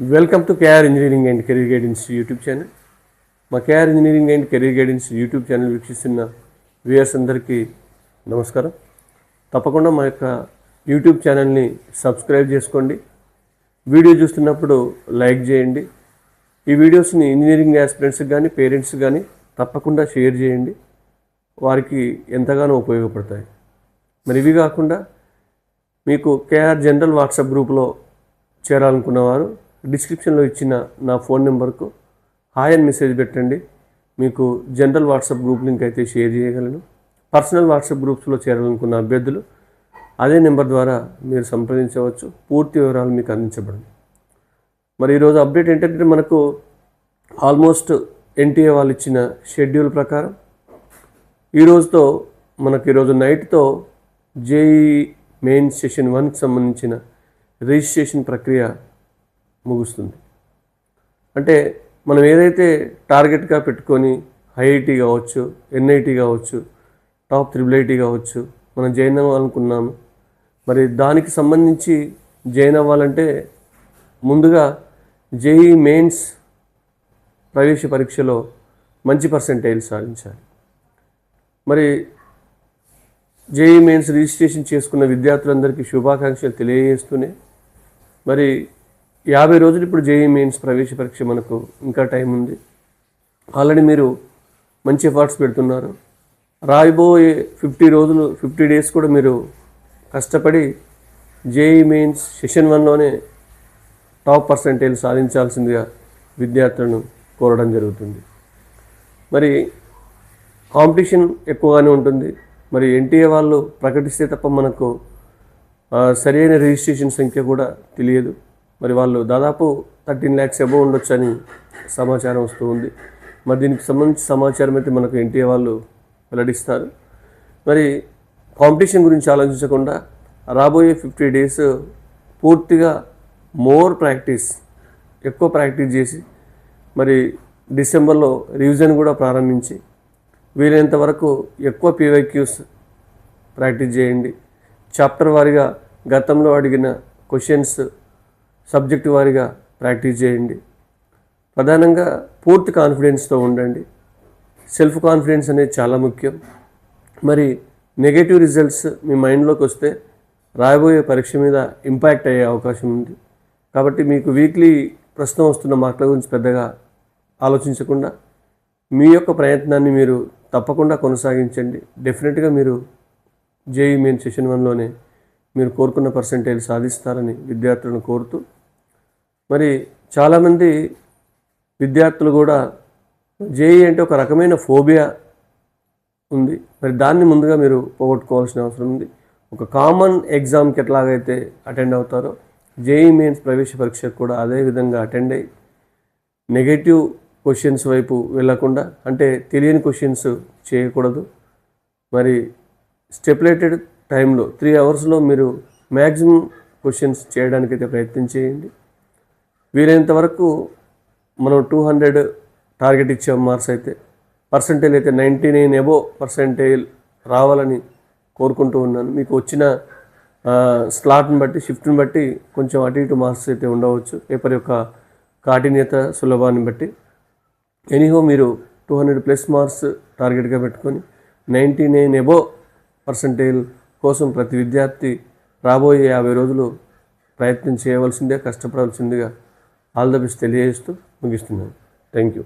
Welcome to KR engineering and career guidance YouTube channel మా KR engineering and career guidance YouTube channel వీక్షిస్తున్న viewers అందరికీ నమస్కారం. తప్పకుండా మా యొక్క యూట్యూబ్ ఛానల్ని సబ్స్క్రైబ్ చేసుకోండి. వీడియో చూస్తున్నప్పుడు లైక్ చేయండి. ఈ వీడియోస్ని ఇంజనీరింగ్ ఆస్పిరెంట్స్కి కానీ పేరెంట్స్కి కానీ తప్పకుండా షేర్ చేయండి. వారికి ఎంతగానో ఉపయోగపడతాయి. మరి ఇవి కాకుండా మీకు కేఆర్ జనరల్ వాట్సాప్ గ్రూప్లో చేరాలనుకున్నవారు డిస్క్రిప్షన్లో ఇచ్చిన నా ఫోన్ నెంబర్కు హాయ్ అని మెసేజ్ పెట్టండి. మీకు జనరల్ వాట్సాప్ గ్రూప్ లింక్ అయితే షేర్ చేయగలను. పర్సనల్ వాట్సాప్ గ్రూప్స్లో చేరాలనుకున్న అభ్యర్థులు అదే నెంబర్ ద్వారా మీరు సంప్రదించవచ్చు. పూర్తి వివరాలు మీకు అందించబడింది మరి ఈరోజు అప్డేట్ ఏంటంటే మనకు ఆల్మోస్ట్ ఎన్టీఏ వాళ్ళు ఇచ్చిన షెడ్యూల్ ప్రకారం ఈరోజుతో మనకు ఈరోజు నైట్తో జేఈ మెయిన్ సెషన్ వన్కి సంబంధించిన రిజిస్ట్రేషన్ ప్రక్రియ ముగుస్తుంది. అంటే మనం ఏదైతే టార్గెట్గా పెట్టుకొని ఐఐటి కావచ్చు ఎన్ఐటి కావచ్చు టాప్ త్రిబుల్ ఐటీ కావచ్చు మనం జాయిన్ అవ్వాలనుకున్నాము మరి దానికి సంబంధించి జాయిన్ అవ్వాలంటే ముందుగా జేఈ మెయిన్స్ ప్రవేశ పరీక్షలో మంచి పర్సంటేజ్ సాధించాలి. మరి జేఈ మెయిన్స్ రిజిస్ట్రేషన్ చేసుకున్న విద్యార్థులందరికీ శుభాకాంక్షలు తెలియజేస్తూనే మరి యాభై రోజులు ఇప్పుడు జేఈ మెయిన్స్ ప్రవేశ పరీక్ష మనకు ఇంకా టైం ఉంది. ఆల్రెడీ మీరు మంచి ఎఫర్ట్స్ పెడుతున్నారు. రాయబోయే ఫిఫ్టీ రోజులు ఫిఫ్టీ డేస్ కూడా మీరు కష్టపడి జేఈ మెయిన్స్ సెషన్ వన్లోనే టాప్ పర్సంటేజ్ సాధించాల్సిందిగా విద్యార్థులను కోరడం జరుగుతుంది. మరి కాంపిటీషన్ ఎక్కువగానే ఉంటుంది. మరి ఎన్టీఏ వాళ్ళు ప్రకటిస్తే తప్ప మనకు సరైన రిజిస్ట్రేషన్ సంఖ్య కూడా తెలియదు. మరి వాళ్ళు దాదాపు థర్టీన్ ల్యాక్స్ అబవ్ ఉండొచ్చని సమాచారం వస్తూ ఉంది. మరి దీనికి సంబంధించి సమాచారం అయితే మనకు ఎన్టీఏ వాళ్ళు వెల్లడిస్తారు. మరి కాంపిటీషన్ గురించి ఆలోచించకుండా రాబోయే ఫిఫ్టీ డేస్ పూర్తిగా మోర్ ప్రాక్టీస్ ఎక్కువ ప్రాక్టీస్ చేసి మరి డిసెంబర్లో రివిజన్ కూడా ప్రారంభించి వీలైనంత వరకు ఎక్కువ పీవైక్యూస్ ప్రాక్టీస్ చేయండి. చాప్టర్ వారీగా గతంలో అడిగిన క్వశ్చన్స్ సబ్జెక్టు వారిగా ప్రాక్టీస్ చేయండి. ప్రధానంగా పూర్తి కాన్ఫిడెన్స్తో ఉండండి. సెల్ఫ్ కాన్ఫిడెన్స్ అనేది చాలా ముఖ్యం. మరి నెగటివ్ రిజల్ట్స్ మీ మైండ్లోకి వస్తే రాబోయే పరీక్ష మీద ఇంపాక్ట్ అయ్యే అవకాశం ఉంది. కాబట్టి మీకు వీక్లీ ప్రస్తుతం వస్తున్న మార్కుల గురించి పెద్దగా ఆలోచించకుండా మీ యొక్క ప్రయత్నాన్ని మీరు తప్పకుండా కొనసాగించండి. డెఫినెట్గా మీరు జేఈ మెయిన్ సెషన్ వన్లోనే మీరు కోరుకున్న పర్సంటేజ్ సాధిస్తారని విద్యార్థులను కోరుతూ మరి చాలామంది విద్యార్థులు కూడా జేఈ అంటే ఒక రకమైన ఫోబియా ఉంది. మరి దాన్ని ముందుగా మీరు పోగొట్టుకోవాల్సిన అవసరం ఉంది. ఒక కామన్ ఎగ్జామ్కి ఎట్లాగైతే అటెండ్ అవుతారో జేఈ మెయిన్స్ ప్రవేశ పరీక్షకు కూడా అదే విధంగా అటెండ్ అయ్యి నెగటివ్ క్వశ్చన్స్ వైపు వెళ్ళకుండా అంటే తెలియని క్వశ్చన్స్ చేయకూడదు. మరి స్టెపులేటెడ్ టైంలో త్రీ అవర్స్లో మీరు మ్యాక్సిమం క్వశ్చన్స్ చేయడానికైతే ప్రయత్నం చేయండి. వీలైనంత వరకు మనం టూ హండ్రెడ్ టార్గెట్ ఇచ్చాం మార్క్స్ అయితే. పర్సంటేజ్ అయితే నైంటీ నైన్ ఎబో పర్సంటేజ్ రావాలని కోరుకుంటూ ఉన్నాను. మీకు వచ్చిన స్లాట్ని బట్టి షిఫ్ట్ని బట్టి కొంచెం అటు ఇటు మార్క్స్ అయితే ఉండవచ్చు. పేపర్ యొక్క కాఠిన్యత సులభాన్ని బట్టి. ఎనీహో మీరు టూ హండ్రెడ్ ప్లస్ మార్క్స్ టార్గెట్గా పెట్టుకొని నైంటీ నైన్ ఎబో పర్సంటేజ్ కోసం ప్రతి విద్యార్థి రాబోయే యాభై రోజులు ప్రయత్నం చేయవలసిందే కష్టపడవలసిందిగా ఆల్ ద బెస్ట్ తెలియజేస్తూ ముగిస్తున్నాను. Thank you.